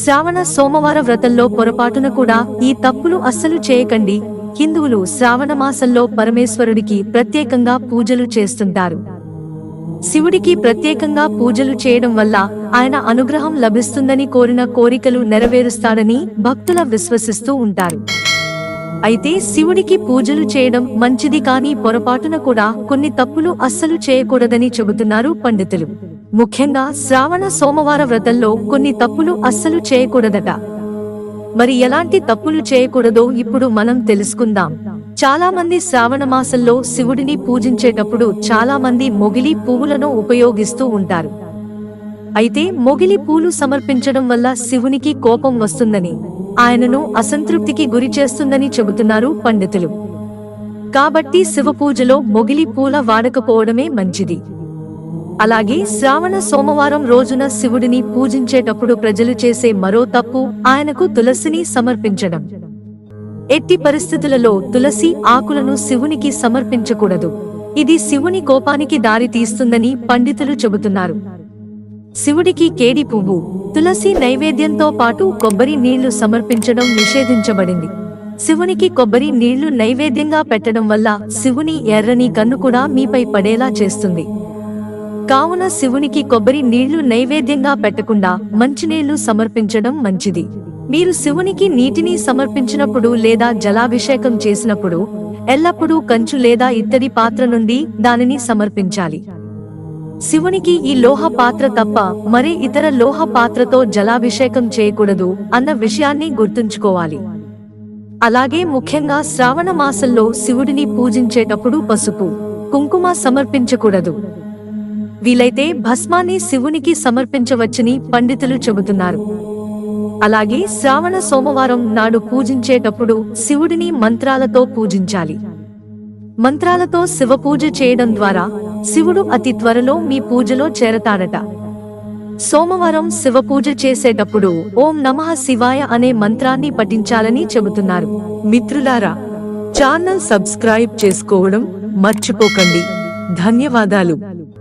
శ్రావణ సోమవార వ్రతంలో పొరపాటున కూడా ఈ తప్పులు అస్సలు చేయకండి. హిందువులు శ్రావణ మాసంలో పరమేశ్వరుడికి ప్రత్యేకంగా పూజలు చేస్తుంటారు. శివుడికి ప్రత్యేకంగా పూజలు చేయడం వల్ల ఆయన అనుగ్రహం లభిస్తుందని కోరిన కోరికలు నెరవేరుస్తాడని భక్తుల విశ్వసిస్తూ ఉంటారు. అయితే శివుడికి పూజలు చేయడం మంచిది కానీ పొరపాటున కూడా కొన్ని తప్పులు అస్సలు చేయకూడదని చెబుతున్నారు పండితులు. ముఖ్యంగా శ్రావణ సోమవార వ్రతంలో కొన్ని తప్పులు అస్సలు చేయకూడదట. మరి ఎలాంటి తప్పులు చేయకూడదో ఇప్పుడు మనం తెలుసుకుందాం. చాలా మంది శ్రావణ మాసంలో శివుడిని పూజించేటప్పుడు చాలా మంది మొగిలి పువ్వులను ఉపయోగిస్తూ ఉంటారు. అయితే మొగిలి పూలు సమర్పించడం వల్ల శివునికి కోపం వస్తుందని ఆయనను అసంతృప్తికి గురి చేస్తుందని చెబుతున్నారు పండితులు. కాబట్టి శివ పూజలో మొగిలి పూల వాడకపోవడమే మంచిది. అలాగే శ్రావణ సోమవారం రోజున శివుడిని పూజించేటప్పుడు ప్రజలు చేసే మరో తప్పు ఆయనకు తులసిని సమర్పించడం. ఎట్టి పరిస్థితులలో తులసి ఆకులను శివునికి సమర్పించకూడదు. ఇది శివుని కోపానికి దారి తీస్తుందని పండితులు చెబుతున్నారు. శివుడికి కేడి పువ్వు తులసి నైవేద్యంతో పాటు కొబ్బరి నీళ్ళు సమర్పించడం నిషేధించబడింది. శివునికి కొబ్బరి నీళ్ళు నైవేద్యంగా పెట్టడం వల్ల శివుని ఎర్రని కన్ను కూడా మీపై పడేలా చేస్తుంది. కావున శివునికి కొబ్బరి నీళ్ళు నైవేద్యంగా పెట్టకుండా మంచినీళ్ళు సమర్పించడం మంచిది. మీరు శివునికి నీటిని సమర్పించినప్పుడు లేదా జలాభిషేకం చేసినప్పుడు ఎల్లప్పుడూ కంచు లేదా ఇత్తడి పాత్ర నుండి దానిని సమర్పించాలి. శివునికి ఈ లోహ పాత్ర తప్ప మరే ఇతర లోహ పాత్రతో జలాభిషేకం చేయకూడదు అన్న విషయాన్ని గుర్తుంచుకోవాలి. అలాగే ముఖ్యంగా శ్రావణ మాసంలో శివుడిని పూజించేటప్పుడు పసుపు కుంకుమ సమర్పించకూడదు. వీలైతే భస్మాన్ని శివునికి సమర్పించవచ్చని పండితులు చెబుతున్నారు. అలాగే శ్రావణ సోమవారం నాడు పూజించేటప్పుడు శివుడిని మంత్రాలతో పూజించాలి. మంత్రాలతో శివపూజ చేయడం ద్వారా శివుడు అతి త్వరలో మీ పూజలో చేరతాడట. సోమవారం శివ పూజ చేసేటప్పుడు ఓం నమః శివాయ అనే మంత్రాన్ని పఠించాలని చెబుతున్నారు. మిత్రులారా ఛానల్ సబ్స్క్రైబ్ చేసుకోవడం మర్చిపోకండి. ధన్యవాదాలు.